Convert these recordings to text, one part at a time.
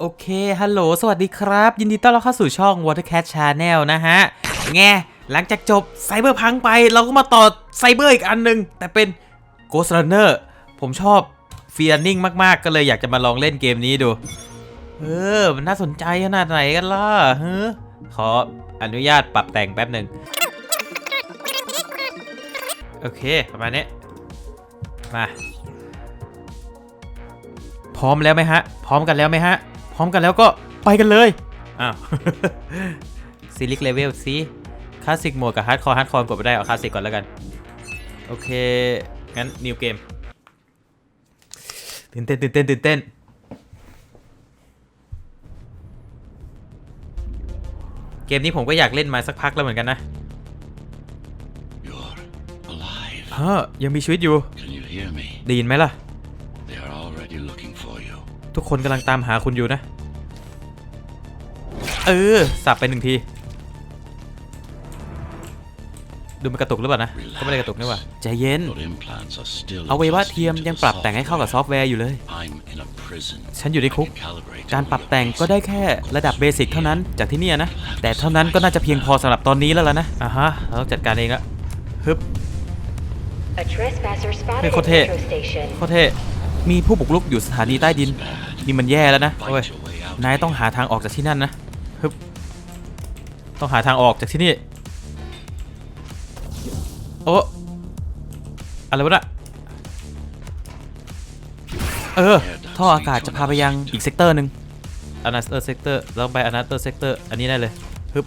โอเค ฮัลโหล สวัสดีครับ ยินดีต้อนรับเข้าสู่ช่อง Watercat Channel นะฮะ แง หลังจากจบไซเบอร์พังไป เราก็มาต่อไซเบอร์อีกอันหนึง แต่เป็น Ghost Runner ผมชอบฟีลนิ่งมาก ๆ ก็เลยอยากจะมาลองเล่นเกมนี้ดู เออ มันน่าสนใจขนาดไหนกันล่ะเฮ้อขออนุญาตปรับแต่งแป๊บหนึ่ง โอเค ประมาณนี้ มา พร้อมแล้วไหมฮะ พร้อมกันแล้วไหมฮะ พร้อมกันแล้วก็ไปกันเลย อ้าวซีลิกเลเวลซีคลาสสิกโหมดกับฮาร์ดคอร์ฮาร์ดคอร์กดไปได้เอาคลาสสิกก่อนแล้วกัน โอเค งั้นนิวเกมตื่นเต้นตื่นเต้นตื่นเต้นเกมนี้ผมก็อยากเล่นมาสักพักแล้วเหมือนกันนะ You're alive. เฮ้อยังมีชีวิตอยู่ Can you hear me? ได้ยินไหมล่ะ ทุกคนกำลังตามหาคุณอยู่นะ เออสับไปหนึ่งที ดูมันกระตุกหรือเปล่านะ ก็ไม่ได้กระตุกนี่หว่าใจเย็น Your implants are still เอาไว้ว่า adjusting เทียม to ยัง the ปรับแต่งให้เข้ากับซอฟ software. ต์แวร์อยู่เลย I'm in a prison. ฉันอยู่ในคุก I can calibrate การ all ปรับ your แต่งก็ได้ basics. แค่ระดับเบสิกเท่านั้นจากที่เนี่ยนะ แต่เท่านั้นก็น่าจะเพียงพอสำหรับตอนนี้แล้วล่ะนะ อะฮะ เราต้องจัดการเองละฮึบ A trespasser spotted Hey, at Kote. Metro Station. โคตรเท่ มีผู้บุกรุกอยู่สถานีใต้ดิน นี่มันแย่แล้วนะ Fight โอ้ย your way out นายต้องหาทางออกจากที่นั่นนะฮึบต้องหาทางออกจากที่นี่ โอ้อะไรวะน่ะเออ ท่ออากาศจะพาไปยังอีกเซกเตอร์หนึ่งอนาเตอร์เซกเตอร์แล้วไปอนาเตอร์เซกเตอร์อันนี้ได้เลยฮึบ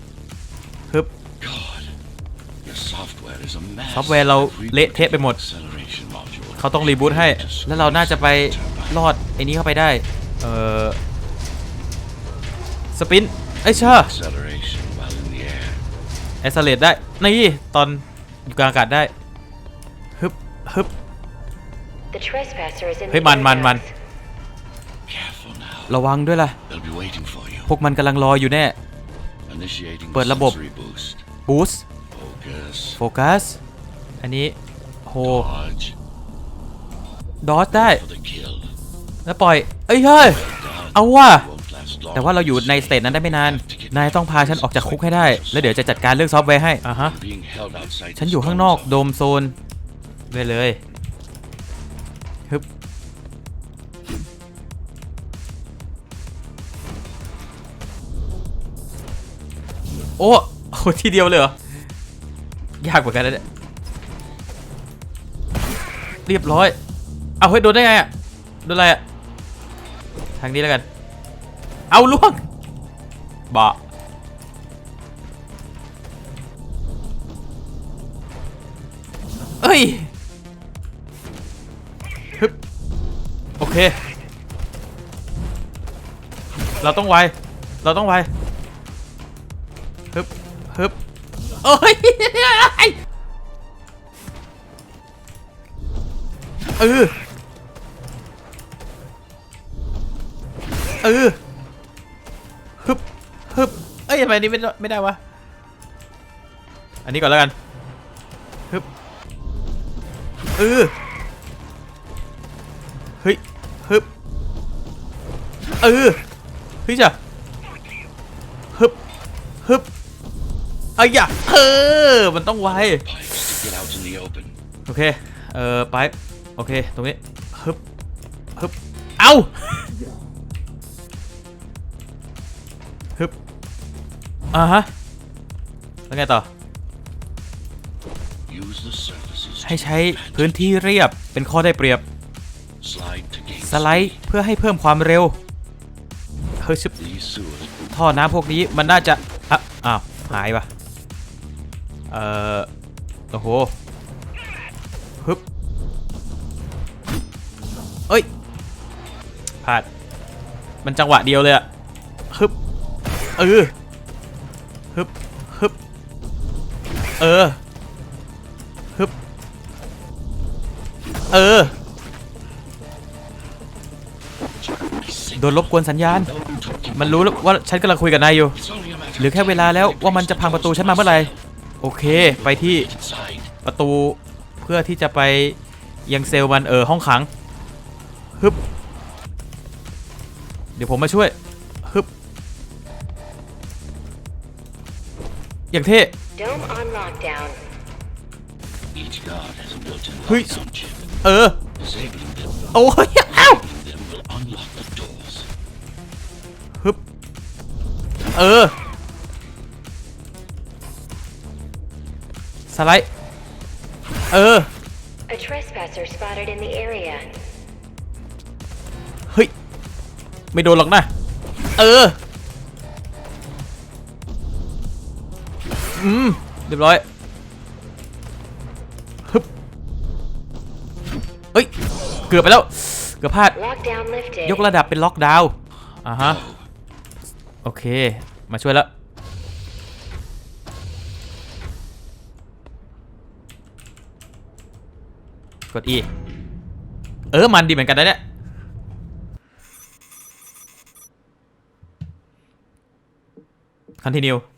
ฮึบ God. Your software is a mess. ซอฟต์แวร์เราเละเทะไปหมด Acceleration module. เขาต้องรีบูตให้ แล้วเราน่าจะไปรอดไอ้นี้เข้าไปได้ เออสปินไอ้ยเชอ Acceleration while in the air. เอสเลดได้ นี่ ตอนอยู่กลางอากาศได้ ฮึบ ฮึบ The trespasser is in Hey, the man, man, man. warehouse. Careful now. ระวังด้วยล่ะ They'll be waiting for you. พวกมันกำลังรออยู่แน่ Initiating เปิดระบบ sensory boost. บูส Focus. โฟกัส อันนี้ โฮ Dodge. ดอสได้ For the kill. แล้วปล่อย เอ้ยเฮ้ย Done. เอาว่ะ Won't last long. แต่ว่าเราอยู่ในสเตจนั้นได้ไม่นาน นายต้องพาฉันออกจากคุกให้ได้ แล้วเดี๋ยวจะจัดการเรื่องซอฟต์แวร์ให้ อะฮะ I'm being held outside ฉัน the อยู่ข้าง storm นอก zone. โดมโซนไปเลยฮึบโอ้โหทีเดียวเลยเหรอ ยากเหมือนกันนะเนี่ยเรียบร้อย เอาเฮ้ยโดนได้ไงอะโดนอะไรอะทางนี้แล้วกัน เอาล่วงบะเอ้ยฮึบโอเค เราต้องไว เราต้องไวฮึบฮึบเอ้ยเออ เออฮึบฮึบเอ้ยทำไมอันนี้ไม่ได้ไม่ได้วะ อันนี้ก่อนแล้วกันฮึบเออเฮ้ยฮึบเออเฮ้ยจ้ะฮึบฮึบไอ้ยะเออมันต้องไวโอเค เออไป โอเค ตรงนี้ฮึบฮึบ เอา อ่าฮะ แล้วไงต่อ Use the surfaces ให้ to ใช้ advantage. พื้นที่เรียบเป็นข้อได้เปรียบ Slide to gain สไลด์เพื่อให้เพิ่มความเร็ว เฮ้ยชิบ These sewers ท่อน้ำพวกนี้มันน่าจะอะอ้าวหายปะเอ่อ โอ้โหฮึบเอ้ยพลาด มันจังหวะเดียวเลยอะฮึบเออ ฮึบฮึบเออฮึบเออ โดนรบกวนสัญญาณ มันรู้ว่าฉันกำลังคุยกับนายอยู่หลือแค่เวลาแล้วว่ามันจะพังประตูฉันมาเมื่อไหร่ โอเค ไปที่ประตูเพื่อที่จะไปยังเซลล์มันเออห้องขัง ฮึบ เดี๋ยวผมมาช่วย ฮึบ อย่างเท่ Dome on lockdown. Each guard has a built-in Hui. lockdown chip. เออ Disabling them, โอ้ยอ้าว disabling them will unlock the doors. ฮึบเออ สไลด์ เออ A trespasser spotted in the area. เฮ้ย ไม่โดนหรอกนะ เออ อืมเรียบร้อยฮึบเฮ้ย เกือบไปแล้ว เกือบพลาด ยกระดับเป็นล็อกดาวน์อ่าฮะ โอเค มาช่วยแล้วกด E เออ มันดีเหมือนกันนะเนี่ย continue Prison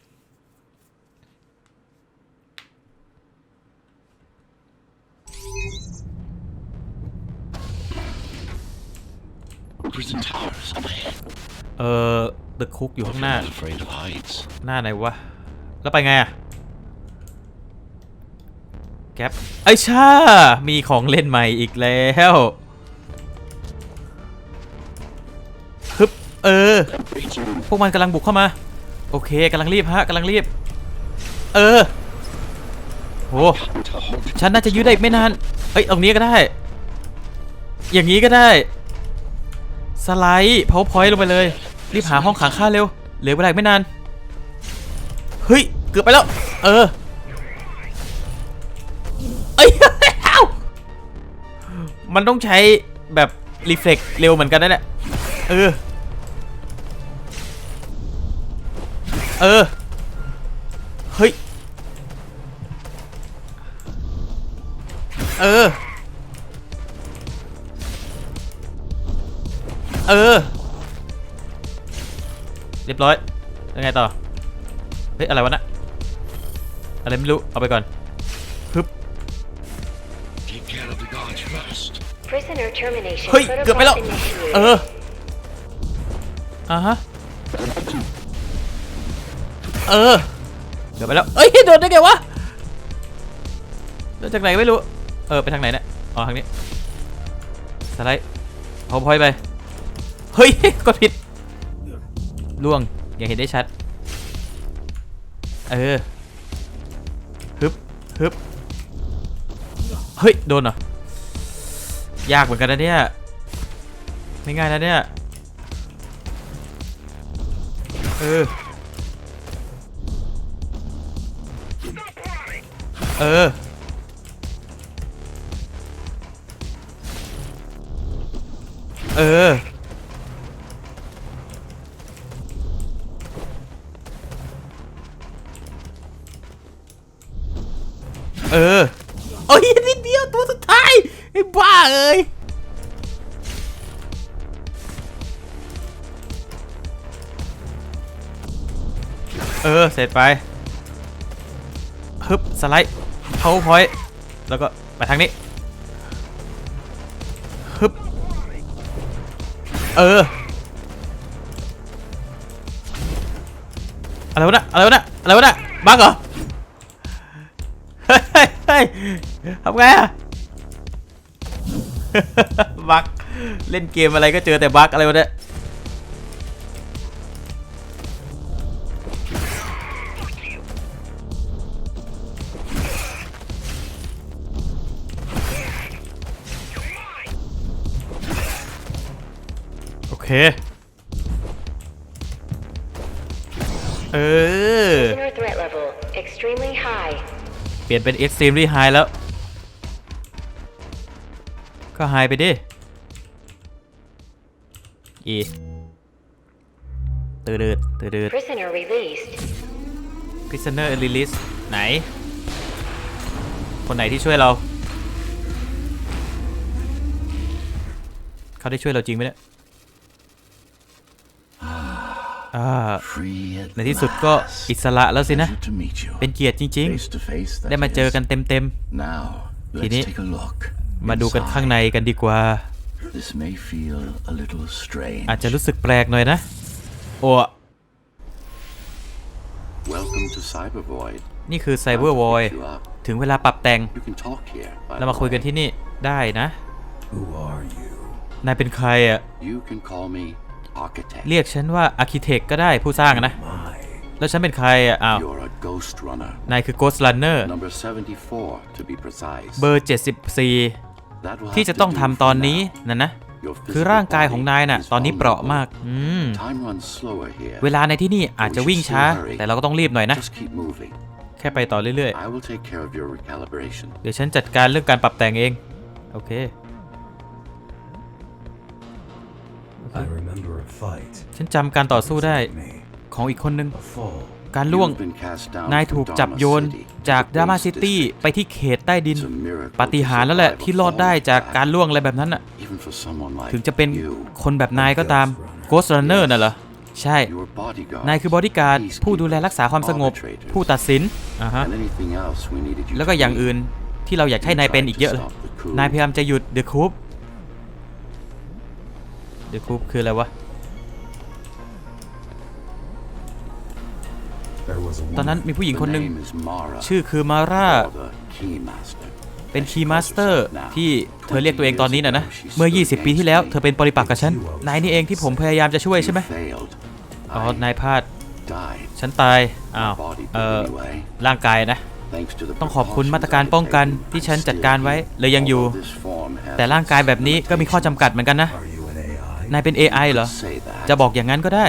The Cook อยู่ข้างหน้า Not afraid of heights. หน้าไหนวะ แล้วไปไงอะแก๊ปไอ้ยช่ามีของเล่นใหม่อีกแล้วฮึบเออ พวกมันกำลังบุกเข้ามา โอเคกำลังรีบฮะกำลังรีบ เออโห To hold it ฉันน่าจะยืดได้อีกไม่นาน เอ้ยตรงนี้ก็ได้ อย่างนี้ก็ได้ สไลด์พาวพอยต์ลงไปเลย รีบหาห้องขังข้าเร็ว เหลือเวลาไม่นาน เฮ้ย เกือบไปแล้ว เออเอ้ยเอ้ามันต้องใช้แบบรีเฟล็กเร็วเหมือนกันนะเนี่ยเออ เออ เฮ้ย เออ เออ เรียบร้อยยังไงต่อ เฮ้ย อะไรวะนะอะไรไม่รู้ เอาไปก่อนฮึบ Take care of the guards first. Prisoner termination เฮ้ย เกือบไปแล้ว protocol initiated. เอออ่าฮะ เออ เกือบไปแล้ว เอ้ย โดนได้ไงวะโดนจากไหนไม่รู้ เออ ไปทางไหนเนี่ย อ๋อ ทางนี้ สไลด์พอพอยไป เฮ้ย กดผิด ล่วงอย่าเห็นได้ชัด เออฮึบฮึบเฮ้ย โดนเหรอยากเหมือนกันนะเนี่ย ไม่ง่ายนะเนี่ย เออ เออ เออ เออโอ้ยนิดเดียวตัวสุดท้ายไอ้บ้าเอ้ยเออ เสร็จไปฮึบสไลด์ power point แล้วก็ไปทางนี้ฮึบเออ อะไรวะน่ะอะไรวะน่ะอะไรวะน่ะบั๊กเหรอ เฮ้ยทำไงอะบักเล่นเกมอะไรก็เจอแต่บักอะไรวะเนี่ยโอเค เออ extremely high. เปลี่ยนเป็น extremely high แล้ว ก็ high ไปดิ E ตืดดตืดด Prisoner released. prisoner release ไหน คนไหนที่ช่วยเรา เขาได้ช่วยเราจริงไหมเนี่ย ในที่สุดก็อิสระแล้วสินะ Pleasure to meet you. เป็นเกียรติจริง Face to face, ๆ that ได้มาเจอกัน is. เต็ม Now, ที let's นี้ take a look. ๆมาดูกันข้างในกันดีกว่า This may feel a little strange. อาจจะรู้สึกแปลกหน่อยนะ โอ้ Welcome to Cyber Void. นี่คือ Cyber Void You up. ถึงเวลาปรับแต่ง You can talk here. by เรา the มาคุยกัน way. ที่นี่ได้นะ Who are you? นายเป็นใครอะ You can call me Architect. เรียกฉันว่า Architect ก็ได้ผู้สร้างอะนะ My, แล้วฉันเป็นใครอะอ้าว you're a ghost runner. นายคือ Ghost Runner Number 74 to be precise. เบอร์ 74 That will ที่ have จะ to ต้อง do ทำ for ตอนนี้ now. นั่นนะ Your คือ physical ร่างกายของ body นายน่ะ is ตอนนี้เปราะ vulnerable. มากอืม Time runs slower here. เวลาในที่นี่อาจจะวิ่งช้า แต่เราก็ต้องรีบหน่อยนะ Just keep moving. แค่ไปต่อเรื่อย I will take care of your recalibration. ๆเดี๋ยวฉันจัดการเรื่องการปรับแต่งเอง โอเค I remember a fight. ฉันจำการต่อสู้ได้ Me. ของอีกคนนึง A fall. การล่วง You've been cast down นาย from ถูกจับ Dharma โยน City to จาก the ดราม่า Base ซิตี้ District. ไปที่เขตใต้ดิน It's a miracle ปาฏิหาริย์แล้วแหละ to ที่รอดได้ survive a จาก fall การ like ล่วงอะไรแบบนั้นอะ that. Even for someone like ถึงจะเป็น you, คนแบบนายก็ตาม Ghost Runner น่ะเหรอ ใช่ your bodyguard, นายคือบอดี้การ์ดผู้ดูแลรักษาความสงบ arbitrators, ผู้ตัดสินอ่าฮะ and anything else we needed you แล้วก็ to อย่าง be. อื่นที่เราอยากให้นายเป็นอีกเยอะเลย นายพยายามจะหยุดเดอะคูป เดอะคูปคืออะไรวะ There was a ตอนนั้น woman. มีผู้หญิงคนหนึ่ง The name is Mara, ชื่อคือมาร่า or the Keymaster. เป็นคีย์มาสเตอร์ที่เธอเรียกตัวเองตอนนี้นะนะ เมื่อ 20 ปีที่แล้วเธอเป็นปริปักษ์กับฉัน นายนี่เองที่ผมพยายามจะช่วยใช่ไหม You failed. อ๋อ I นายพลาด died. ฉันตาย อ้าว Body เอ่อ anyway. ร่างกายนะ Thanks to the ต้องขอบคุณมาตรการป้องกันที่ฉันจัดการไว้เลยยังอยู่ แต่ร่างกายแบบนี้ก็มีข้อจำกัดเหมือนกันนะ นายเป็น AI เหรอ จะบอกอย่างนั้นก็ได้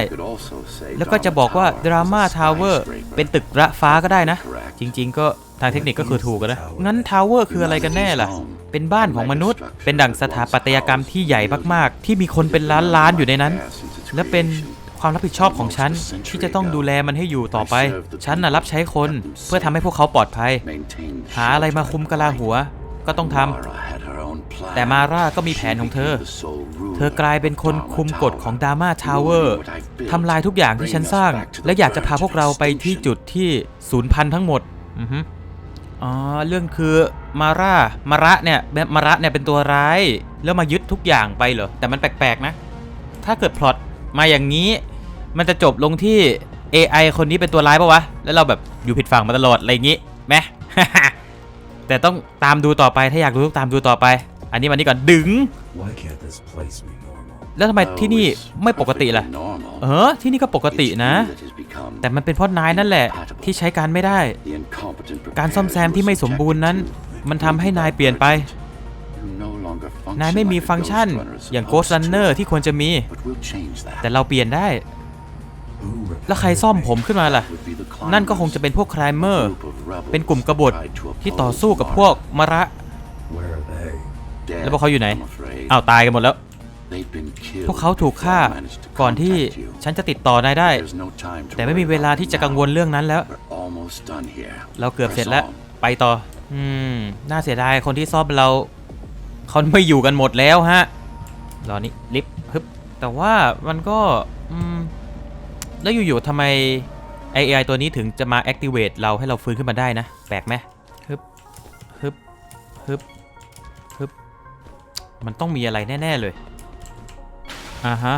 แล้วก็จะบอกว่า Drama Tower เป็นตึกระฟ้าก็ได้นะ จริง ๆ ก็ทางเทคนิคก็คือถูกนะ งั้น Tower คืออะไรกันแน่ล่ะ เป็นบ้านของมนุษย์ เป็นดั่งสถาปัตยกรรมที่ใหญ่มากๆ ที่มีคนเป็นล้านๆอยู่ในนั้น และเป็นความรับผิดชอบของฉัน ที่จะต้องดูแลมันให้อยู่ต่อไป ฉันน่ะรับใช้คนเพื่อทำให้พวกเขาปลอดภัย หาอะไรมาคุมกะลาหัว ก็ต้องทำ แต่มาร่าก็มีแผนของเธอ เธอกลายเป็นคนคุมกฎของดา r m าทาวเวอร์ทำลายทุกอย่างที่ฉันสร้าง และอยากจะพาพวกเราไปที่จุดที่ศูนย์พันทั้งหมดอือฮึอ๋อเรื่องคือมาร่ามาระเนี่ยมาระเนี่ยเป็นตัวร้าย แล้วมายึดทุกอย่างไปเหรอ แต่มันแปลกๆนะ ถ้าเกิดพล็อตมาอย่างนี้ มันจะจบลงที่ AI คนนี้เป็นตัวร้ายปะวะ แล้วเราแบบอยู่ผิดฝั่งมาตลอดอะไรอย่างงี้ไหมแต่ต้องตามดูต่อไปถ้าอยากรู้ต้องตามดูต่อไป อันนี้มันนี่ก่อนดึง Why can't this place be normal? แล้วทำไมที่นี่ไม่ปกติล่ะ เออ ที่นี่ก็ปกตินะ แต่มันเป็นเพราะนายนั่นแหละ ที่ใช้การไม่ได้ การซ่อมแซมที่ไม่สมบูรณ์นั้น มันทำให้นายเปลี่ยนไป นายไม่มีฟังก์ชันอย่าง Ghost Runner ที่ควรจะมี แต่เราเปลี่ยนได้ Who แล้วใครซ่อมผมขึ้นมาล่ะ นั่นก็คงจะเป็นพวกคลายเมอร์ เป็นกลุ่มกบฏที่ต่อสู้กับพวกมระ Where are they? แล้วพวกเขาอยู่ไหนอ้าวตายกันหมดแล้ว พวกเขาถูกฆ่าก่อนที่ฉันจะติดต่อนายได้ แต่ไม่มีเวลาที่จะกังวลเรื่องนั้นแล้ว เราเกือบเสร็จแล้ว ไปต่อ อืม น่าเสียดายคนที่ซ่อมเราเขาไม่อยู่กันหมดแล้วฮะ รอนี้ลิฟต์ฮึบ แต่ว่ามันก็ อืม แล้วอยู่ๆทำไม AI ตัวนี้ถึงจะมา activate เราให้เราฟื้นขึ้นมาได้นะ แปลกไหมฮึบฮึบฮึบฮึบ มันต้องมีอะไรแน่ ๆ เลย อ่าฮะ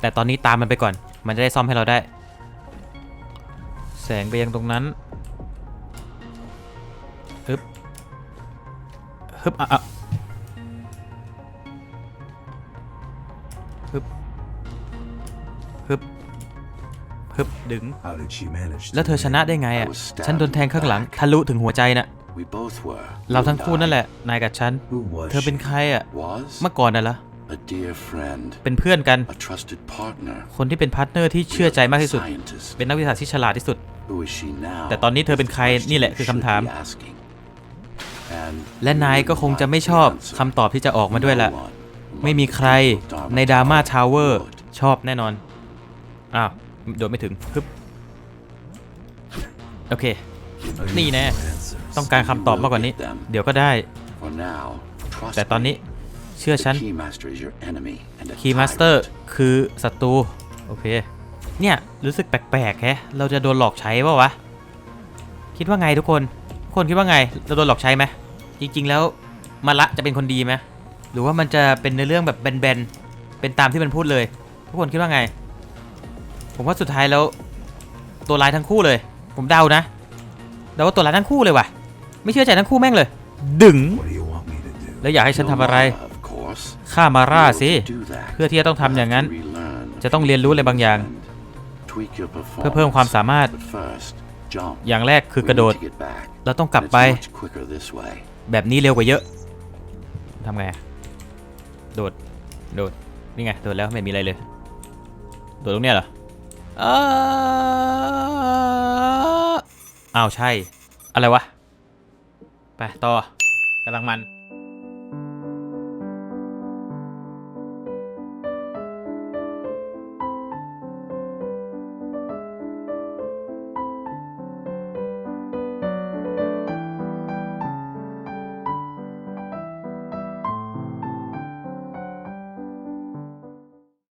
แต่ตอนนี้ตามมันไปก่อน มันจะได้ซ่อมให้เราได้ แสงไปยังตรงนั้นฮึบฮึบอะอะฮึบฮึบฮึบดึง How did she manage? แล้วเธอชนะได้ไงอะ ฉันโดนแทงข้างหลังทะลุถึงหัวใจน่ะ เราทั้งคู่นั่นแหละ นายกับฉัน Who was เธอเป็น she? ใครอะ Was เมื่อก่อนน่ะเหรอ a dear friend, เป็นเพื่อนกัน a trusted partner, คนที่เป็นพาร์ทเนอร์ที่เชื่อใจมากที่สุด scientist. เป็นนักวิทยาศาสตร์ที่ฉลาดที่สุด Who is she now? แต่ตอนนี้เธอเป็นใคร Question นี่แหละคือ you คำถาม should be asking. And และนายก็คงจะไม่ชอบ the answer. คำตอบที่จะออกมาด้วยละ No one among ไม่มีใคร the people of ในดราม่า Dharma ทาวเวอร์ would. ชอบแน่นอน อ้าว โดดไม่ถึง ฮึบเอโอเค I Ni need nè. more answers. ต้องการคำตอบมากกว่านี้ เดี๋ยวก็ได้ For now, trust แต่ตอนนี้ me. เชื่อ The ฉัน Keymaster is your enemy and a คีย์มาสเตอร์ tyrant. คือศัตรูโอเค เนี่ยรู้สึกแปลกๆแฮะเราจะโดนหลอกใช้เปล่าวะ คิดว่าไงทุกคนทุกคนคิดว่าไง เราโดนหลอกใช้ไหมจริงๆแล้วมาละจะเป็นคนดีไหมหรือว่ามันจะเป็นในเรื่องแบบแบนๆเป็นตามที่มันพูดเลย ทุกคนคิดว่าไง ผมว่าสุดท้ายแล้ว ตัวร้ายทั้งคู่เลย ผมเดานะเดาว่าตัวร้ายทั้งคู่เลยว่ะ ไม่เชื่อใจทั้งคู่แม่งเลย ดึง แล้วอยากให้ฉันทำอะไรฆ่ามาร่าสิเพื่อที่จะต้องทำอย่างนั้น จะต้องเรียนรู้อะไรบางอย่าง เพื่อเพิ่มความสามารถ อย่างแรกคือกระโดด เราต้องกลับไป แบบนี้เร็วกว่าเยอะทำไง โดด โดด นี่ไง โดดแล้วไม่มีอะไรเลย โดดตรงเนี้ยเหรออ้าวใช่ อะไรวะ ไปต่อกำลังมัน